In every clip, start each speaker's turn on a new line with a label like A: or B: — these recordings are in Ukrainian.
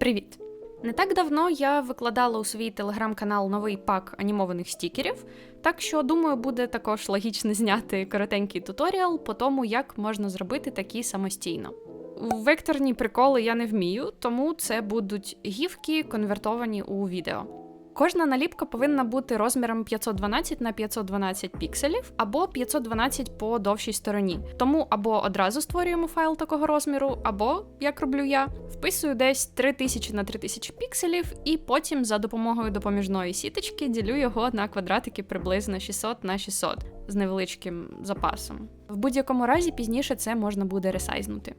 A: Привіт! Не так давно я викладала у свій телеграм-канал новий пак анімованих стікерів, так що думаю, буде також логічно зняти коротенький туторіал по тому, як можна зробити такі самостійно. Векторні приколи я не вмію, тому це будуть гівки, конвертовані у відео. Кожна наліпка повинна бути розміром 512 на 512 пікселів або 512 по довшій стороні. Тому або одразу створюємо файл такого розміру, або, як роблю я, вписую десь 3000 на 3000 пікселів, і потім за допомогою допоміжної сіточки ділю його на квадратики приблизно 600 на 600 з невеличким запасом. В будь-якому разі пізніше це можна буде ресайзнути.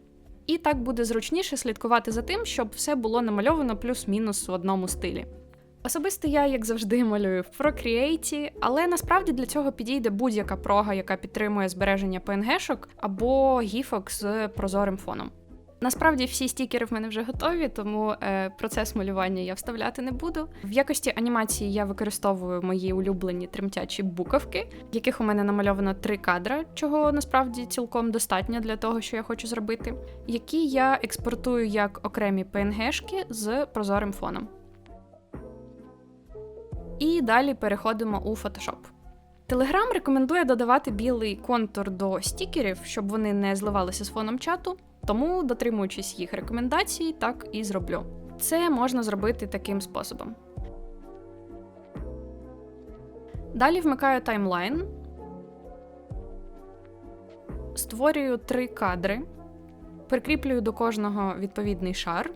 A: І так буде зручніше слідкувати за тим, щоб все було намальовано плюс-мінус в одному стилі. Особисто я, як завжди, малюю в Procreate, але насправді для цього підійде будь-яка прога, яка підтримує збереження PNG-шок або гіфок з прозорим фоном. Насправді всі стікери в мене вже готові, тому е, процес малювання я вставляти не буду. В якості анімації я використовую мої улюблені тремтячі буковки, яких у мене намальовано три кадра, чого насправді цілком достатньо для того, що я хочу зробити, які я експортую як окремі PNG-шки з прозорим фоном. І далі переходимо у Photoshop. Telegram рекомендує додавати білий контур до стікерів, щоб вони не зливалися з фоном чату, тому, дотримуючись їх рекомендацій, так і зроблю. Це можна зробити таким способом. Далі вмикаю таймлайн, створюю три кадри, прикріплюю до кожного відповідний шар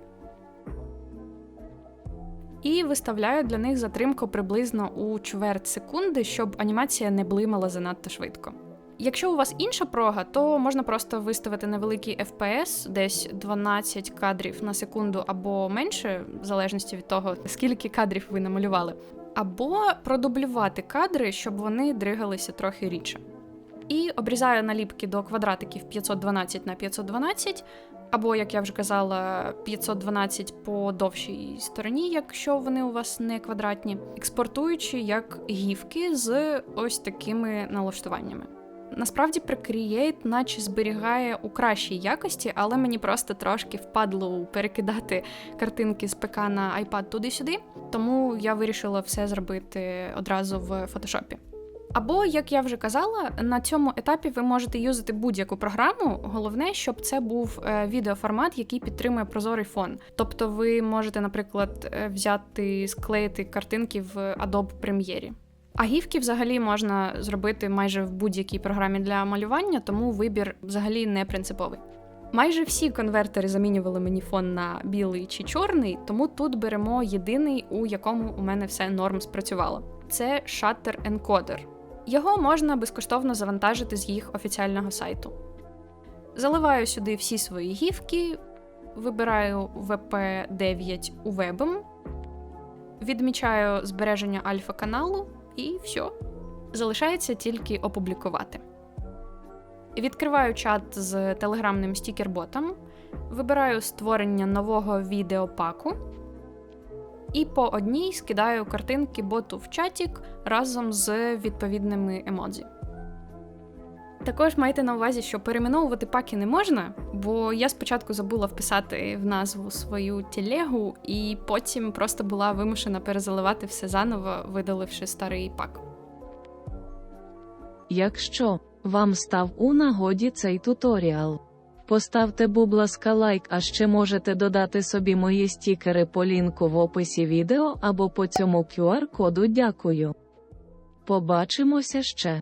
A: і виставляю для них затримку приблизно у чверть секунди, щоб анімація не блимала занадто швидко. Якщо у вас інша прога, то можна просто виставити невеликий FPS, десь 12 кадрів на секунду або менше, в залежності від того, скільки кадрів ви намалювали, або продублювати кадри, щоб вони дригалися трохи рідше. І обрізаю наліпки до квадратиків 512 на 512, або, як я вже казала, 512 по довшій стороні, якщо вони у вас не квадратні, експортуючи як гівки з ось такими налаштуваннями. Насправді Procreate наче зберігає у кращій якості, але мені просто трошки впадло перекидати картинки з ПК на iPad туди-сюди, тому я вирішила все зробити одразу в фотошопі. Або, як я вже казала, на цьому етапі ви можете юзати будь-яку програму. Головне, щоб це був е, відеоформат, який підтримує прозорий фон. Тобто, ви можете, наприклад, е, взяти, склеїти картинки в Adobe Premiere. А гівки взагалі можна зробити майже в будь-якій програмі для малювання, тому вибір взагалі не принциповий. Майже всі конвертери замінювали мені фон на білий чи чорний, тому тут беремо єдиний, у якому у мене все норм спрацювало. Це Shutter Encoder. Його можна безкоштовно завантажити з їх офіціального сайту. Заливаю сюди всі свої гівки, вибираю VP9 у вебом, відмічаю збереження альфа каналу і все. Залишається тільки опублікувати. Відкриваю чат з телеграмним стікерботом, вибираю створення нового відеопаку і по одній скидаю картинки боту в чатік разом з відповідними емодзі. Також майте на увазі, що перейменовувати паки не можна, бо я спочатку забула вписати в назву свою телегу, і потім просто була вимушена перезаливати все заново, видаливши старий пак.
B: Якщо вам став у нагоді цей туторіал, поставте, будь ласка, лайк, а ще можете додати собі мої стікери по лінку в описі відео або по цьому QR-коду. Дякую. Побачимося ще.